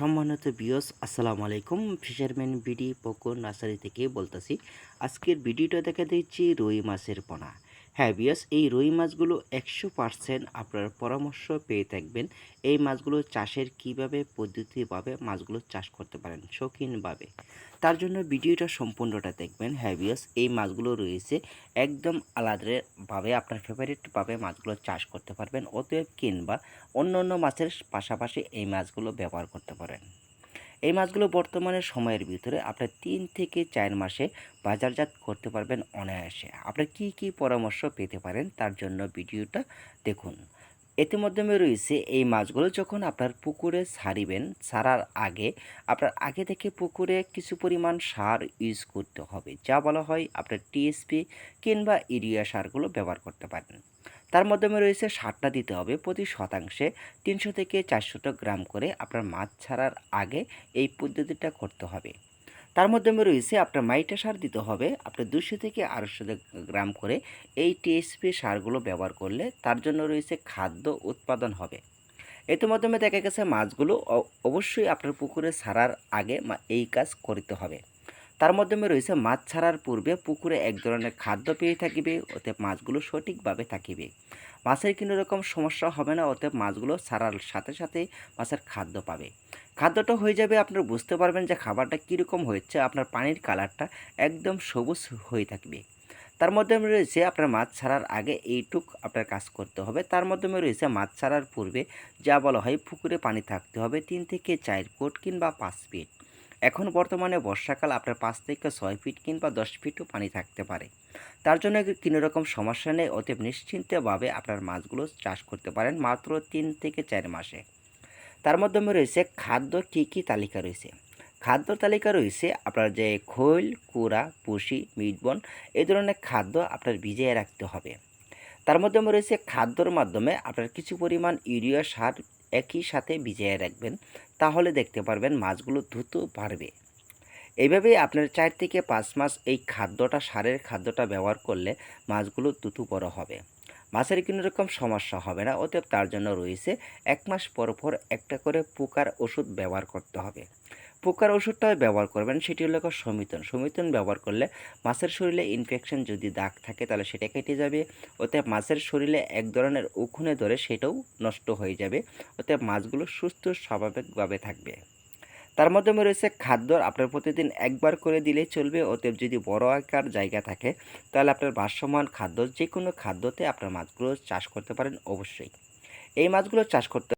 সম্মানিত বিয়স আসসালামু আলাইকুম। ফিশারম্যান বিডি পকো নার্সারি থেকে বলতেছি, আজকের ভিডিওটা দেখা দিচ্ছি রুই মাছের পোনা। হ্যাঁ বিয়স এই রুই মাছগুলো একশো পার্সেন্ট আপনার পরামর্শ পেয়ে থাকবেন। এই মাছগুলো চাষের কীভাবে পদ্ধতিভাবে মাছগুলো চাষ করতে পারেন শৌখিনভাবে। তার জন্য ভিডিওটা সম্পূর্ণটা দেখবেন। হ্যাঁ বিয়স এই মাছগুলো রয়েছে একদম আলাদাভাবে আপনার ফেভারিটভাবে মাছগুলো চাষ করতে পারবেন, অতএব কিংবা অন্য অন্য মাছের পাশাপাশি এই মাছগুলো ব্যবহার করতে পারেন। এই মাছগুলো বর্তমানে সময়ের ভিতরে আপনার তিন থেকে চার মাসে বাজারজাত করতে পারবেন অনায়াসে। আপনি কি কি পরামর্শ পেতে পারেন তার জন্য ভিডিওটা দেখুন। ইতিমধ্যে রয়েছে এই মাছগুলো যখন আপনার পুকুরে ছাড়িবেন, ছাড়ার আগে আপনার আগে থেকে পুকুরে কিছু পরিমাণ সার ইউজ করতে হবে। যা বলা হয় আপনার টিএসপি কিংবা ইউরিয়া সারগুলো ব্যবহার করতে পারেন। তার মাধ্যমে রয়েছে সারটা দিতে হবে প্রতি শতাংশে তিনশো থেকে চারশো গ্রাম করে আপনার মাছ ছাড়ার আগে এই পদ্ধতিটা করতে হবে। তার মাধ্যমে রয়েছে আপনার মাইটা সার দিতে হবে। আপনার দুশো থেকে আড়াইশো গ্রাম করে এই টিএসপি সারগুলো ব্যবহার করলে তার জন্য রয়েছে খাদ্য উৎপাদন হবে। এতে মাধ্যমে দেখা গেছে মাছগুলো অবশ্যই আপনার পুকুরে সারার আগে এই কাজ করতে হবে। তার মাধ্যমে রয়েছে মাছ ছাড়ার পূর্বে পুকুরে এক ধরনের খাদ্য পেয়ে থাকিবে, অতএব মাছগুলো সঠিকভাবে থাকিবে। মাছের কোনো রকম সমস্যা হবে না, অতএব মাছগুলো ছাড়ার সাথে সাথে মাছের খাদ্য পাবে। খাদ্যটা হয়ে যাবে, আপনার বুঝতে পারবেন যে খাবারটা কীরকম হয়েছে, আপনার পানির কালারটা একদম সবুজ হয়ে থাকবে। তার মাধ্যমে রয়েছে আপনার মাছ ছাড়ার আগে এইটুক আপনার কাজ করতে হবে। তার মাধ্যমে রয়েছে মাছ ছাড়ার পূর্বে যা বলা হয় পুকুরে পানি থাকতে হবে, তিন থেকে চার ফুট কিংবা পাঁচ ফিট। এখন বর্তমানে বর্ষাকাল আপনার পাঁচ থেকে ছয় ফিট কিংবা দশ ফিটও পানি থাকতে পারে। তার জন্য কোনো রকম সমস্যা নেই, অতএব নিশ্চিন্তভাবে আপনার মাছগুলো চাষ করতে পারেন মাত্র তিন থেকে চার মাসে। তার মাধ্যমে রয়েছে খাদ্য কী কী তালিকা রয়েছে? খাদ্য তালিকা রয়েছে আপনার যে খৈল, কুড়া পুষি মিটবন, এই ধরনের খাদ্য আপনার ভিজিয়ে রাখতে হবে। তার মাধ্যমে রয়েছে খাদ্যর মাধ্যমে আপনার কিছু পরিমাণ ইউরিয়া সার একই সাথে ভিজিয়ে রাখবেন, তাহলে দেখতে পারবেন মাছগুলো দ্রুত বাড়বে। এইভাবেই আপনার চার থেকে পাঁচ মাস এই খাদ্যটা, সারের খাদ্যটা ব্যবহার করলে মাছগুলো দ্রুত বড় হবে। মাছের কোনো রকম সমস্যা হবে না। অতএব তার জন্য রয়েছে এক মাস পর পর একটা করে পোকার ওষুধ ব্যবহার করতে হবে। পোকার ওষুধটা ব্যবহার করবেন, সেটি হলো সমিতন। সমিতন ব্যবহার করলে মাছের শরীরে ইনফেকশন যদি দাগ থাকে, তাহলে সেটা কেটে যাবে। অতএব মাছের শরীরে এক ধরনের উখুনে ধরে সেটাও নষ্ট হয়ে যাবে। অতএব মাছগুলো সুস্থ, স্বাভাবিকভাবে থাকবে। তার মাধ্যমে রয়েছে খাদ্য। আপনার প্রতিদিন একবার করে দিলে চলবে। অতএব যদি বড় আকার জায়গা থাকে, তাহলে আপনার ভারসাম্যান খাদ্য যে কোনো খাদ্যতে আপনার মাছগুলো চাষ করতে পারেন অবশ্যই। এই মাছগুলো চাষ করতে